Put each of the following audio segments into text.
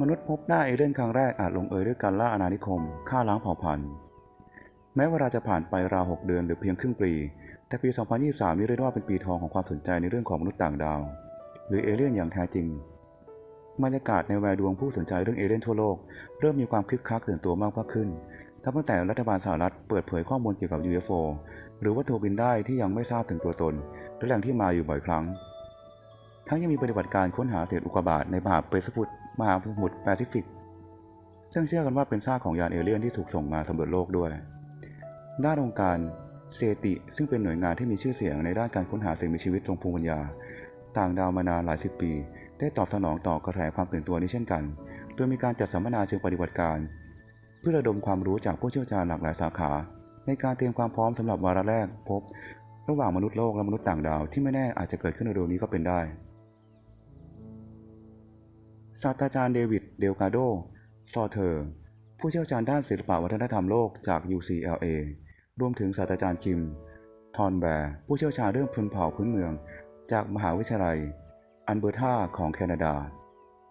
มนุษย์พบหน้าเอเลี่ยนครั้งแรกอาจลงเอยด้วยการล่าอาณานิคมฆ่าล้างเผ่าพันธุ์ แม้เวลาจะผ่านไปราว 6 เดือนหรือเพียงครึ่งปี แต่ปี 2023 นี้เรียกว่าเป็นปีทองของความสนใจในเรื่องของมนุษย์ต่างดาว หรือเอเลี่ยนอย่างแท้จริงบรรยากาศในแวดวงผู้สนใจเรื่องเอเลี่ยนทั่วโลก เริ่มมีความคึกคักตื่นตัวมากขึ้นนับตั้งแต่รัฐบาลสหรัฐเปิดเผยข้อมูลเกี่ยวกับ UFO หรือวัตถุบินได้ที่ยังไม่ทราบถึงตัวตนและแหล่งที่มาอยู่บ่อยครั้ง ทั้งยังมีปฏิบัติการค้นหาเศษอุกกาบาตในมหาเปซิฟิก มหาสมุทรแปซิฟิก ซึ่งเชื่อกันว่าเป็นซากของยานเอเลี่ยนที่ถูกส่งมาสำรวจโลกด้วยด้านองค์การเซติ ซึ่งเป็นหน่วยงานที่มีชื่อเสียงในด้านการค้นหาสิ่งมีชีวิตทรงภูมิปัญญา ต่างดาวมานานหลายสิบปี ได้ตอบสนองต่อกระแสความตื่นตัวนี้เช่นกัน โดยมีการจัดสัมมนาเชิงปฏิบัติการ เพื่อระดมความรู้จากผู้เชี่ยวชาญหลากหลายสาขา ในการเตรียมความพร้อมสำหรับวาระแรกพบ ระหว่างมนุษย์โลกและมนุษย์ต่างดาวที่ไม่แน่อาจจะเกิดขึ้นในเร็วนี้ก็เป็นได้ ศาสตราจารย์เดวิด เดลกาโด ซอเทอร์ ผู้เชี่ยวชาญด้านศิลปวัฒนธรรมโลกจาก UCLA รวมถึงศาสตราจารย์คิม ทอนแบร์ ผู้เชี่ยวชาญเรื่องพื้นเผ่าพื้นเมือง จากมหาวิทยาลัย อันเบอร์ธาของแคนาดา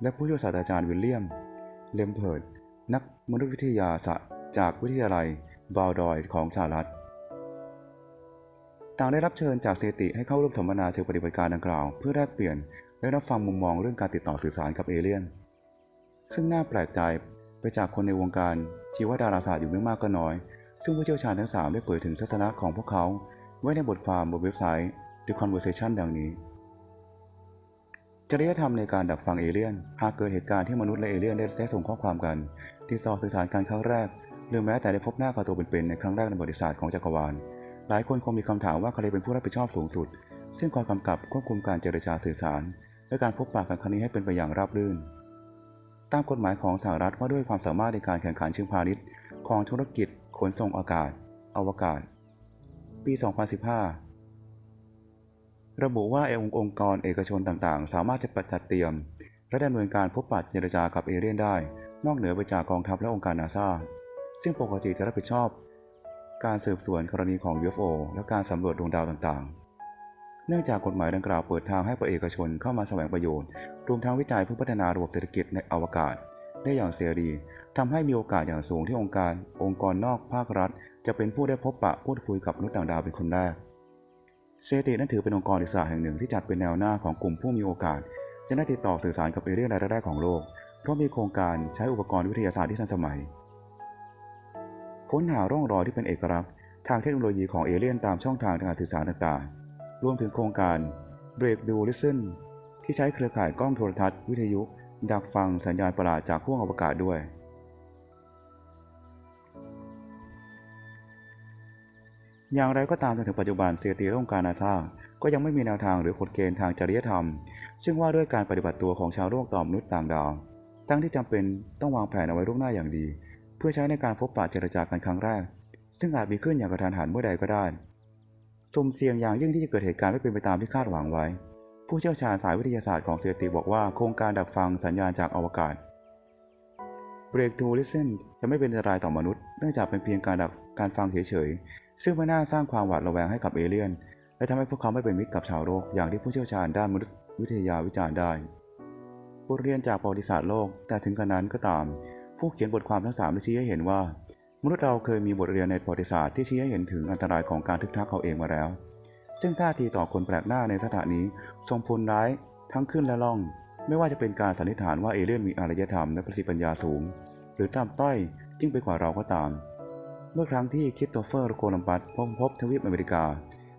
และผู้ช่วยศาสตราจารย์วิลเลียม เลมเพิร์ด นักมนุษยวิทยาศาสตร์จากวิทยาลัยบาวดอยของสหรัฐ ต่างได้รับเชิญจากเซติให้เข้าร่วมสัมมนาเชิงปฏิบัติการดังกล่าว เพื่อแลกเปลี่ยน และรับฟังมุมมองเรื่องการติดต่อสื่อสารกับเอเลี่ยน ซึ่งน่าแปลกใจไปจากคนในวงการชีวดาราศาสตร์อยู่ไม่มากก็น้อย ซึ่งผู้เชี่ยวชาญทั้งสามได้เผยถึงทัศนะของพวกเขา ไว้ในบทความบนเว็บไซต์ The Conversation ดังนี้ จริยธรรมในการดักฟังเอเลี่ยน หากเกิดเหตุการณ์ที่มนุษย์และเอเลี่ยนได้ส่งข้อความกัน ติดต่อสื่อสารกันครั้งแรก หรือแม้แต่ได้พบหน้ากับตัวเป็นๆในครั้งแรกในบริษัทของจักรวาล หลายคนคงมีคำถามว่าใครเป็นผู้รับผิดชอบสูงสุด ซึ่งคอยกำกับควบคุมการเจรจาสื่อสาร และการพบปะกันครั้งนี้ให้เป็นไปอย่างราบรื่น ตามกฎหมายของสหรัฐว่าด้วยความสามารถในการแข่งขันเชิงพาณิชย์ ของธุรกิจขนส่งอากาศ อวกาศ ปี 2015 ระบุว่าเองค์องค์กรเอกชนต่างๆ สามารถจะจัดเตรียมและดำเนินการพบปะเจรจากับเอเลี่ยนได้ นอกเหนือไปจากกองทัพและองค์การนาซาซึ่งปกติจะรับผิดชอบ การสืบสวนกรณีของ UFO และการสำรวจดวงดาวต่างๆ เนื่องจากกฎหมายดังกล่าวเปิดทางให้ประเอกชนเข้ามาแสวงประโยชน์ รวมทั้งวิจัยเพื่อพัฒนาระบบเศรษฐกิจในอวกาศ ได้อย่างเสรีทำให้มีโอกาสอย่างสูงที่องค์การองค์กรนอกภาครัฐ จะเป็นผู้ได้พบปะพูดคุยกับมนุษย์ต่างดาวเป็นคนแรกเซตินั้นถือเป็นองค์กรอิสระแห่งหนึ่งที่จัดเป็นแนวหน้าของกลุ่มผู้มีโอกาส จะได้ติดต่อสื่อสารกับเอเลี่ยนรายแรกของโลก เพราะมีโครงการใช้อุปกรณ์วิทยาศาสตร์ที่ทันสมัย ค้นหาร่องรอยที่เป็นเอกลักษณ์ทางเทคโนโลยีของเอเลี่ยนตามช่องทางการสื่อสารต่างๆ รวมถึงโครงการ Break Do Listen ที่ใช้เครือข่ายกล้องโทรทัศน์วิทยุ ดักฟังสัญญาณประหลาดจากห้วงอวกาศด้วย อย่างไรก็ตามจนถึงปัจจุบันเซียตีและองการนาซาก็ยังไม่มีแนวทางหรือกฎเกณฑ์ทางจริยธรรม ซึ่งว่าด้วยการปฏิบัติตัวของชาวโลกต่อมนุษย์ต่างดาว ทั้งที่จำเป็นต้องวางแผนเอาไว้ล่วงหน้าอย่างดี เพื่อใช้ในการพบปะเจรจากันครั้งแรก ซึ่งอาจมีขึ้นอย่างกระทันหันเมื่อใดก็ได้ สุ่มเสี่ยงอย่างยิ่งที่จะเกิดเหตุการณ์ไม่เป็นไปตามที่คาดหวังไว้ ผู้เชี่ยวชาญสายวิทยาศาสตร์ของเซติบอกว่าโครงการดักฟังสัญญาณจากอวกาศ Breakthrough Listen จะไม่เป็นอันตรายต่อมนุษย์เนื่องจากเป็นเพียงการดักการฟังเฉยๆ ซึ่งไม่น่าสร้างความหวาดระแวงให้กับเอเลี่ยน และทำให้พวกเขาไม่เป็นมิตรกับชาวโลกอย่างที่ผู้เชี่ยวชาญด้านมนุษยวิทยาวิจารณ์ได้บทเรียนจากประวัติศาสตร์โลกแต่ถึงกระนั้นก็ตาม ผู้เขียนบทความทั้งสามได้ชี้ให้เห็นว่า มนุษย์เราเคยมีบทเรียนในประวัติศาสตร์ที่ชี้ให้เห็นถึงอันตรายของการทึกทักเขาเองมาแล้ว ซึ่งท่าทีต่อคนแปลกหน้าในสถานีส่งผลร้ายทั้งขึ้นและล่อง ไม่ว่าจะเป็นการสันนิษฐานว่าเอเลี่ยนมีอารยธรรมและประสิทธิปัญญาสูง หรือตามต้อยยิ่งไปกว่าเราก็ตาม เมื่อครั้งที่คิสโตเฟอร์โคลัมบัสพบพบทวีปอเมริกา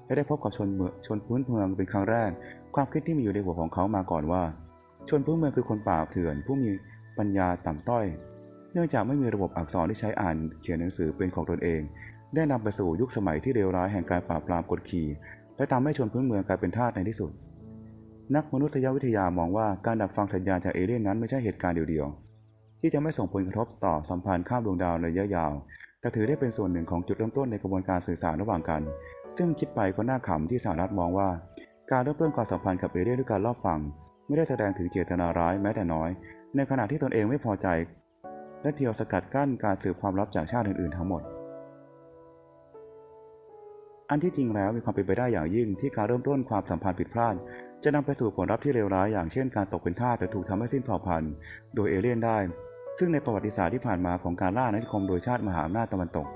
และได้พบกับชนเมืองชนพื้นเมืองเป็นครั้งแรก ความคิดที่มีอยู่ในหัวของเขามาก่อนว่า ชนพื้นเมืองคือคนป่าเถื่อนผู้มีปัญญาต่ำต้อย เนื่องจากไม่มีระบบอักษรที่ใช้อ่านเขียนหนังสือเป็นของตนเอง ได้นำไปสู่ยุคสมัยที่เลวร้ายแห่งการปราบปรามกดขี่ และทำให้ชนพื้นเมืองกลายเป็นทาสในที่สุด นักมนุษยวิทยามองว่าการดักฟังสัญญาณจากเอเลี่ยนนั้นไม่ใช่เหตุการณ์เดียวๆ ที่จะไม่ส่งผลกระทบต่อสัมพันธ์ข้ามดวงดาวในระยะยาว แต่ถือได้เป็นส่วนหนึ่งของจุดเริ่มต้นในกระบวนการสื่อสารระหว่างกัน ซึ่งคิดไปก็น่าขำที่สหรัฐมองว่า การเริ่มต้นความสัมพันธ์กับเอเลี่ยนด้วยการรอบฟัง ไม่ได้แสดงถึงเจตนาร้ายแม้แต่น้อย ในขณะที่ตนเองไม่พอใจ และเที่ยวสกัดกั้นการสืบความลับจากชาติอื่น ๆ ทั้งหมด อันที่จริงแล้วมีความเป็นไปได้อย่างยิ่งที่การเริ่มต้นความสัมพันธ์ผิดพลาด จะนำไปสู่ผลลัพธ์ที่เลวร้ายอย่างเช่นการตกเป็นทาสหรือถูกทำให้สิ้นเผ่าพันธุ์โดยเอเลี่ยนได้ ซึ่งในประวัติศาสตร์ที่ผ่านมาของการล่าอาณานิคมโดยชาติมหาอำนาจตะวันตก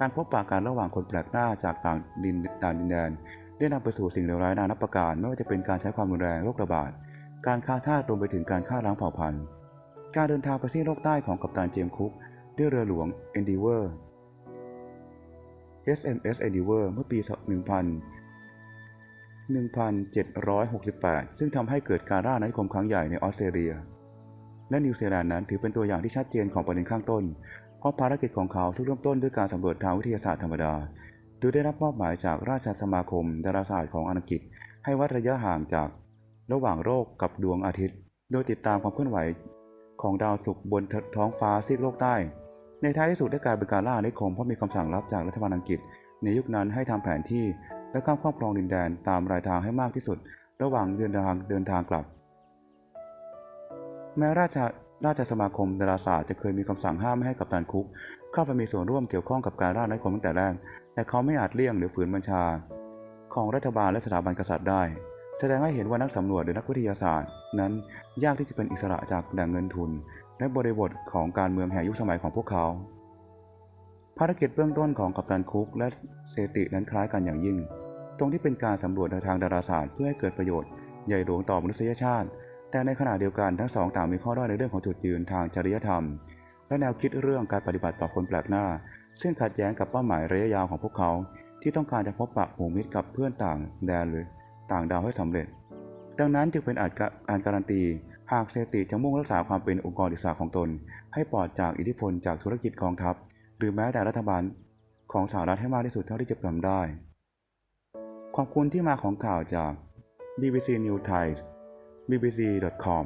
การพบปะกันระหว่างคนแปลกหน้าจากต่างดินต่างดินแดน ได้นำไปสู่สิ่งเลวร้ายนานับประการ ไม่ว่าจะเป็นการใช้ความรุนแรงโรคระบาดการฆ่าทาสรวมไปถึงการฆ่าล้างเผ่าพันธุ์ การเดินทางไปที่โลกใต้ของกัปตันเจมส์คุก ด้วยเรือหลวง Endeavour SMS Endeavour เมื่อปี1768 ซึ่งทำให้เกิดการล่าอาณานิคมครั้งใหญ่ในออสเตรเลีย และนิวซีแลนด์นั้นถือเป็นตัวอย่างที่ชัดเจนของประเด็นข้างต้น เพราะภารกิจของเขาซึ่งเริ่มต้นด้วยการสำรวจทางวิทยาศาสตร์ธรรมดา โดยได้รับมอบหมายจากราชสมาคม ดาราศาสตร์ของอังกฤษ ให้วัดระยะห่างจาก ระหว่างโลกกับดวงอาทิตย์ โดยติดตามความเคลื่อนไหว ของดาวศุกร์บนท้องฟ้าซีกโลกใต้ ในท้ายที่สุดได้กลายเป็นการล่าอาณานิคมเพราะมีคำสั่งลับจากรัฐบาลอังกฤษ ในยุคนั้นให้ทำแผนที่และการครอบครองดินแดนตามรายทางให้มากที่สุด ระหว่างเดินทางเดินทางกลับ แม้ราชาราชสมาคมดาราศาสตร์จะเคยมีคำสั่งห้ามไม่ให้กัปตันคุก เข้าไปมีส่วนร่วมเกี่ยวข้องกับการล่าอาณานิคมตั้งแต่แรกแต่เขาไม่อาจเลี่ยงหรือฝืนบัญชา ของรัฐบาลและสถาบันกษัตริย์ได้ แสดงให้เห็นว่านักสำรวจหรือนักวิทยาศาสตร์ นั้นยากที่จะเป็นอิสระจากแหล่งเงินทุน และบริบทของการเมืองแห่งยุคสมัยของพวกเขา ภารกิจเบื้องต้นของกัปตันคุกและเซตินั้นคล้ายกันอย่างยิ่ง ตรงที่เป็นการสำรวจในทางดาราศาสตร์เพื่อให้เกิดประโยชน์ใหญ่หลวงต่อมนุษยชาติ แต่ในขณะเดียวกันทั้งสองต่างมีข้อด้อยในเรื่องของจุดยืนทางจริยธรรม และแนวคิดเรื่องการปฏิบัติต่อคนแปลกหน้า ซึ่งขัดแย้งกับเป้าหมายระยะยาวของพวกเขา ที่ต้องการจะพบปะหมู่มิตรกับเพื่อนต่างแดนหรือ ต่างดาวให้สำเร็จ ดังนั้นจึงเป็นอาจการการันตี หากเซติจะมุ่งรักษาความเป็นองค์กรอิสระของตน ให้ปลอดจากอิทธิพลจากธุรกิจกองทัพ หรือแม้แต่รัฐบาลของสหรัฐให้มากที่สุดเท่าที่จะทำได้ ขอบคุณที่มาของข่าวจาก BBC News Thai BBC.com